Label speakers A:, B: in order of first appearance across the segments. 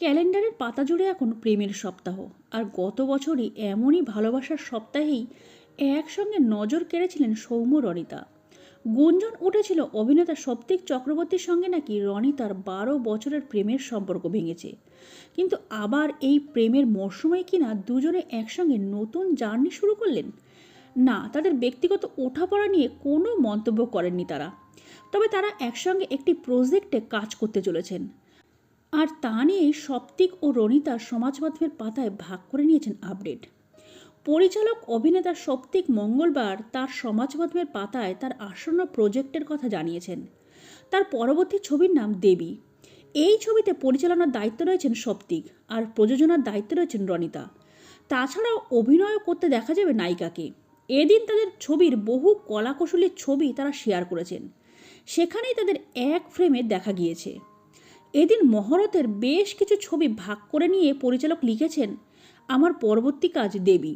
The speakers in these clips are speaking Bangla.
A: ক্যালেন্ডারের পাতা জুড়ে এখন প্রেমের সপ্তাহ। আর গত বছরই এমনই ভালোবাসার সপ্তাহেই একসঙ্গে নজর কেড়েছিলেন সৌম্য রনিতা। গুঞ্জন উঠেছিল অভিনেতা সপ্তিক চক্রবর্তীর সঙ্গে নাকি রনিতার বারো বছরের প্রেমের সম্পর্ক ভেঙেছে। কিন্তু আবার এই প্রেমের মরশুমে কিনা দুজনে একসঙ্গে নতুন জার্নি শুরু করলেন? না, তাদের ব্যক্তিগত ওঠাপড়া নিয়ে কোনো মন্তব্য করেননি তারা। তবে তারা একসঙ্গে একটি প্রজেক্টে কাজ করতে চলেছেন। আর তা নিয়েই সপ্তিক ও রনিতা সমাজ মাধ্যমের পাতায় ভাগ করে নিয়েছেন আপডেট। পরিচালক, অভিনেতা সপ্তিক মঙ্গলবার তার সমাজ মাধ্যমের পাতায় তার আসন্ন প্রজেক্টের কথা জানিয়েছেন। তার পরবর্তী ছবির নাম দেবী। এই ছবিতে পরিচালনার দায়িত্ব রয়েছেন সপ্তিক আর প্রযোজনার দায়িত্ব রয়েছেন রনিতা। তাছাড়াও অভিনয়ও করতে দেখা যাবে নায়িকাকে। এদিন তাদের ছবির বহু কলাকৌশলীর ছবি তারা শেয়ার করেছেন। সেখানেই তাদের এক ফ্রেমে দেখা গিয়েছে। এদিন মহরতের বেশ কিছু ছবি ভাগ করে নিয়ে পরিচালক লিখেছেন আমার পরবর্তী কাজ দেবী।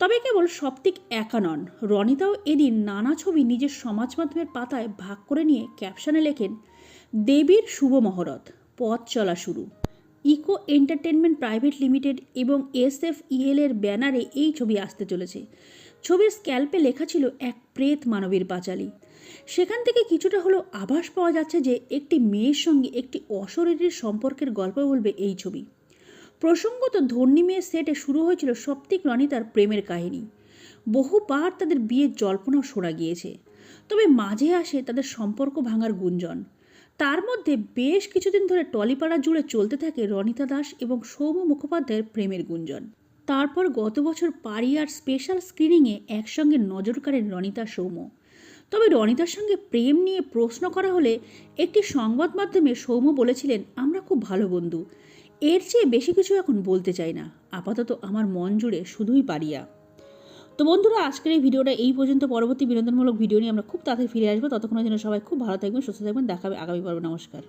A: তবে কেবল সপ্তিক একা নন, রনিতাও এদিন নানা ছবি নিজের সমাজ মাধ্যমের পাতায় ভাগ করে নিয়ে ক্যাপশনে লেখেন, দেবীর শুভ মহরত, পথ চলা শুরু। ইকো এন্টারটেনমেন্ট প্রাইভেট লিমিটেড এবং এস এফ ইএল এর ব্যানারে এই ছবি আসতে চলেছে। ছবির স্ক্যাল্পে লেখা ছিল এক প্রেত মানবীর পাঁচালী। সেখান থেকে কিছুটা হলেও আভাস পাওয়া যাচ্ছে যে একটি মেয়ের সঙ্গে একটি অশরীরীর সম্পর্কের গল্প বলবে এই ছবি। প্রসঙ্গত ধর্ণী মেয়ের সেটে শুরু হয়েছিল সপ্তিক রনিতার প্রেমের কাহিনী। বহুবার তাদের বিয়ের জল্পনাও শোনা গিয়েছে। তবে মাঝে আসে তাদের সম্পর্ক ভাঙার গুঞ্জন। তার মধ্যে বেশ কিছুদিন ধরে টলিপাড়া জুড়ে চলতে থাকে রনিতা দাস এবং সৌম্য মুখোপাধ্যায়ের প্রেমের গুঞ্জন। তারপর গত বছর পারিয়ার স্পেশাল স্ক্রিনিংয়ে একসঙ্গে নজর কাড়েন রনিতা সৌম্য। তবে রনিতার সঙ্গে প্রেম নিয়ে প্রশ্ন করা হলে একটি সংবাদ মাধ্যমে সৌম্য বলেছিলেন, আমরা খুব ভালো বন্ধু। এর চেয়ে বেশি কিছু এখন বলতে চাই না। আপাতত আমার মন জুড়ে শুধুই পারিয়া। তো বন্ধুরা, আজকের এই ভিডিওটা এই পর্যন্ত। পরবর্তী বিনোদনমূলক ভিডিও নিয়ে আমরা খুব তাড়াতাড়ি ফিরে আসব। ততক্ষণের জন্য সবাই খুব ভালো থাকবেন, সুস্থ থাকবেন। দেখাবে আগামী পর্বে। নমস্কার।